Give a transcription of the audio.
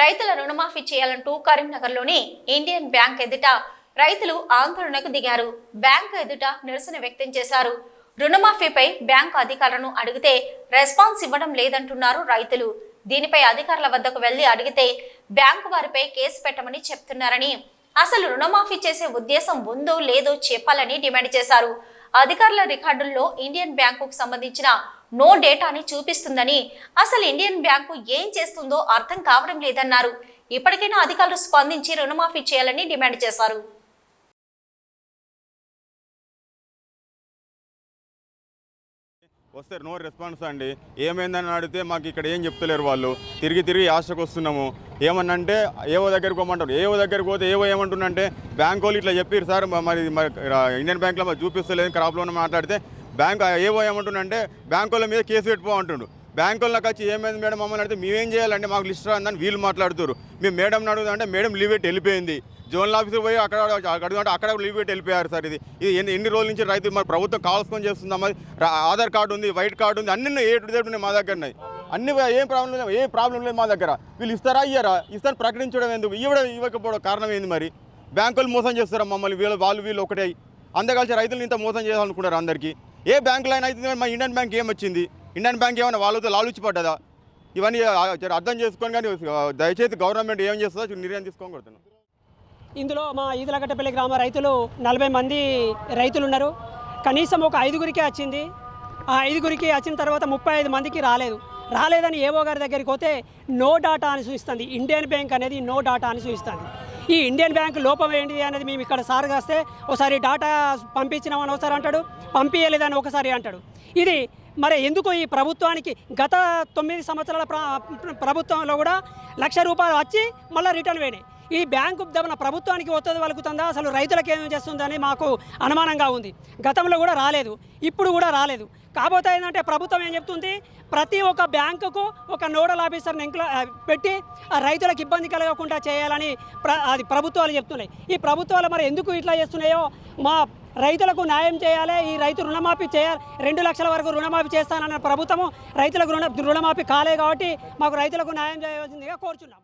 రైతుల రుణమాఫీ చేయాలంటూ కరీంనగర్లోని ఇండియన్ బ్యాంక్ ఎదుట రైతులు ఆందోళనకు దిగారు. బ్యాంకు ఎదుట నిరసన వ్యక్తం చేశారు. రుణమాఫీపై బ్యాంకు అధికారులను అడిగితే రెస్పాన్స్ ఇవ్వడం లేదంటున్నారు రైతులు. దీనిపై అధికారుల వద్దకు వెళ్ళి అడిగితే బ్యాంకు వారిపై కేసు పెట్టమని చెప్తున్నారని. అసలు రుణమాఫీ చేసే ఉద్దేశం ఉందో లేదో చెప్పాలని డిమాండ్ చేశారు. అధికారుల రికార్డుల్లో ఇండియన్ బ్యాంకుకు సంబంధించిన నో డేటాని చూపిస్తుందని అసలు ఇండియన్ బ్యాంకు ఏం చేస్తుందో అర్థం కావడం లేదన్నారు. ఇప్పటికైనా అధికారులు స్పందించి రుణమాఫీ చేయాలని డిమాండ్ చేశారు. వస్తే నో రెస్పాన్స్ అండి. ఏమైందని అడిగితే మాకు ఇక్కడ ఏం చెప్తలేరు వాళ్ళు. తిరిగి తిరిగి ఆశకు వస్తున్నాము. ఏమన్నంటే ఏవో దగ్గరికి పోమంటారు. ఏవో దగ్గరికి పోతే ఏవో ఏమంటుందంటే బ్యాంక్ వాళ్ళు ఇట్లా చెప్పారు సార్. మరి మరి ఇండియన్ బ్యాంక్లో మరి చూపిస్తలేదు క్రాప్లో మాట్లాడితే బ్యాంక్ ఏవో ఏమంటుందంటే బ్యాంకుల వాళ్ళ మీద కేసు పెట్టుకో అంటుండు. బ్యాంక్ వాళ్ళకి వచ్చి ఏమైంది మేడం మమ్మల్ని అడిగితే మేమేం చేయాలంటే మాకు లిస్ట్ రాదని వీళ్ళు మాట్లాడుతారు మేము మేడం అడుగుతుంటే మేడం లీవ్ పెట్టి వెళ్ళిపోయింది. జోనల్ ఆఫీస్కి పోయి అక్కడ అడుగుతుంటే అక్కడ లీవ్ పెట్టి వెళ్ళిపోయారు సార్ ఇది. ఇది ఎన్ని ఎన్ని రోజుల నుంచి రైతు మరి ప్రభుత్వం కావాల్సుకొని చేస్తుందా మరి? ఆధార్ కార్డు ఉంది వైట్ కార్డు ఉంది అన్ని ఏ టు ఉన్నాయి మా దగ్గర ఉన్నాయి. అన్ని ఏం ప్రాబ్లం లేదు ఏ ప్రాబ్లం లేదు మా దగ్గర. వీళ్ళు ఇస్తారా ఇయ్యారా? ఇస్తాను ప్రకటించడం ఎందుకు? ఇవ్వడం ఇవ్వకపోవడం కారణం ఏంది మరి? బ్యాంకులు మోసం చేస్తారా మమ్మల్ని? వీళ్ళు వాళ్ళు వీళ్ళు ఒకటే. అందరు కలిసి రైతులు ఇంత మోసం చేయాలనుకుంటారు అందరికీ. ఏ బ్యాంకులో అయినా అయితే మా ఇండియన్ బ్యాంక్ ఏం వచ్చింది? ఇండియన్ బ్యాంక్ ఏమైనా వాళ్ళతో లాలుచి పడ్డదా? ఇవన్నీ అర్థం చేసుకొని కానీ దయచేసి గవర్నమెంట్ ఏం చేస్తుందో నిర్ణయం తీసుకొని కొడుతున్నాం. ఇందులో మా ఈదులగట్టపల్లి గ్రామ రైతులు నలభై మంది రైతులు ఉన్నారు కనీసం ఒక ఐదుగురికి వచ్చింది. ఆ ఐదుగురికి వచ్చిన తర్వాత ముప్పై ఐదు మందికి రాలేదు. రాలేదని ఏవో గారి దగ్గరికి పోతే నో డాటా అని చూస్తుంది ఇండియన్ బ్యాంక్ అనేది నో డాటా అని చూపిస్తుంది ఈ ఇండియన్ బ్యాంక్ లోపం ఏంటి అనేది మేము ఇక్కడ సార్ కాస్తే ఒకసారి డాటా పంపించినామని ఒకసారి అంటాడు పంపించలేదని ఒకసారి అంటాడు. ఇది మరి ఎందుకు ఈ ప్రభుత్వానికి గత తొమ్మిది సంవత్సరాల ప్రభుత్వంలో కూడా లక్ష రూపాయలు వచ్చి మళ్ళీ రిటర్న్ పోయినాయి. ఈ బ్యాంకు దమన ప్రభుత్వానికి ఒత్తిడి వలుకుతుందా అసలు రైతులకు ఏం చేస్తుందని మాకు అనుమానంగా ఉంది. గతంలో కూడా రాలేదు. ఇప్పుడు కూడా రాలేదు. కాకపోతే ఏంటంటే ప్రభుత్వం ఏం చెప్తుంది? ప్రతి ఒక్క బ్యాంకుకు ఒక నోడల్ ఆఫీసర్ని ఎంకుల పెట్టి ఆ రైతులకు ఇబ్బంది కలగకుండా చేయాలని ప్ర అది ప్రభుత్వాలు చెప్తున్నాయి. ఈ ప్రభుత్వాలు మరి ఎందుకు ఇట్లా చేస్తున్నాయో? మా రైతులకు న్యాయం చేయాలి ఈ రైతు రుణమాఫీ చేయాలి రెండు లక్షల వరకు రుణమాఫీ చేస్తానన్న ప్రభుత్వము రైతులకు రుణ రుణమాఫీ కాలే కాబట్టి మాకు రైతులకు న్యాయం చేయవలసిందిగా కోరుచున్నాం.